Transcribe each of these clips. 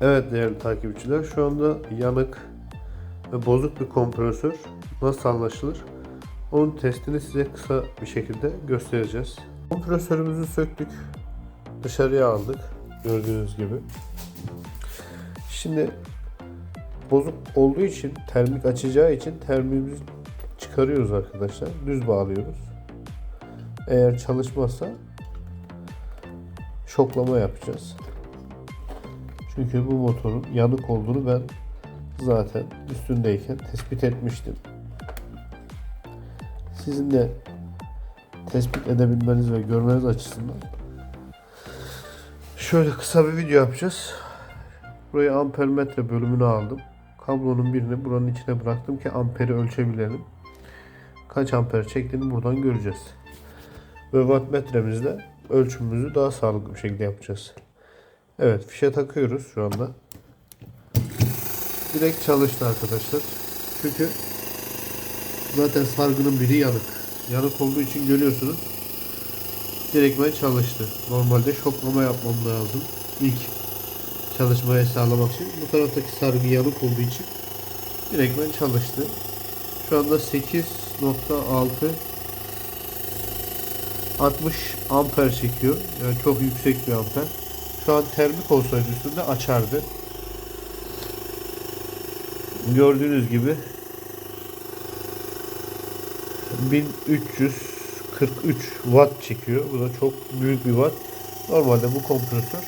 Evet değerli takipçiler şu anda yanık ve bozuk bir kompresör nasıl anlaşılır? Onun testini size kısa bir şekilde göstereceğiz. Kompresörümüzü söktük. Dışarıya aldık. Gördüğünüz gibi. Şimdi bozuk olduğu için termik açacağı için termiğimizi çıkarıyoruz arkadaşlar. Düz bağlıyoruz. Eğer çalışmazsa şoklama yapacağız. Çünkü bu motorun yanık olduğunu ben zaten üstündeyken tespit etmiştim. Sizin de tespit edebilmeniz ve görmeniz açısından şöyle kısa bir video yapacağız. Buraya ampermetre bölümünü aldım. Kablonun birini buranın içine bıraktım ki amperi ölçebilelim. Kaç amper çektiğini buradan göreceğiz. Ve wattmetremizle ölçümümüzü daha sağlıklı bir şekilde yapacağız. Evet fişe takıyoruz şu anda. Direkt çalıştı arkadaşlar. Çünkü zaten sargının biri yanık. Yanık olduğu için görüyorsunuz. Direktmen çalıştı. Normalde şoklama yapmam lazım. İlk çalışmayı sağlamak için. Bu taraftaki sargı yanık olduğu için direktmen çalıştı. Şu anda 8.6 60 amper çekiyor. Yani çok yüksek bir amper. Şu an termik olsaydı üstünde açardı. Gördüğünüz gibi 1343 watt çekiyor. Bu da çok büyük bir watt. Normalde bu kompresör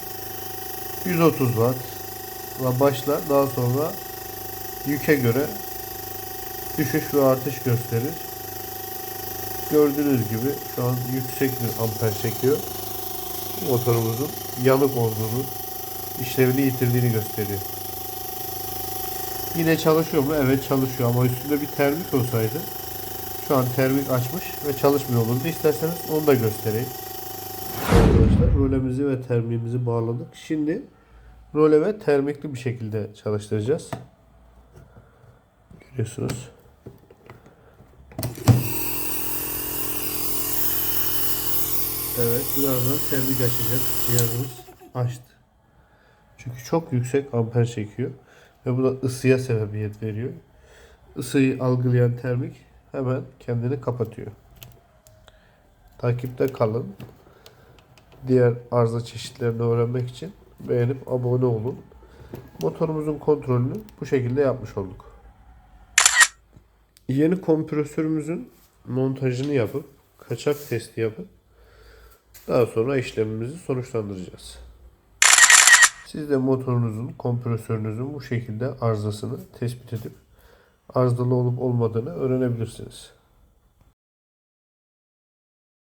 130 watt ile başlar. Daha sonra yüke göre düşüş ve artış gösterir. Gördüğünüz gibi şu an yüksek bir amper çekiyor. Motorumuzun yanık olduğunu, işlevini yitirdiğini gösteriyor. Yine çalışıyor mu? Evet çalışıyor ama üstünde bir termik olsaydı şu an termik açmış ve çalışmıyor olurdu. İsterseniz onu da göstereyim. Arkadaşlar rolemizi ve termiğimizi bağladık. Şimdi role ve termikli bir şekilde çalıştıracağız. Görüyorsunuz. Evet birazdan termik açacak cihazımız açtı. Çünkü çok yüksek amper çekiyor ve bu da ısıya sebebiyet veriyor. Isıyı algılayan termik hemen kendini kapatıyor. Takipte kalın. Diğer arıza çeşitlerini öğrenmek için beğenip abone olun. Motorumuzun kontrolünü bu şekilde yapmış olduk. Yeni kompresörümüzün montajını yapıp kaçak testi yapıp daha sonra işlemimizi sonuçlandıracağız. Siz de motorunuzun, kompresörünüzün bu şekilde arızasını tespit edip arızalı olup olmadığını öğrenebilirsiniz.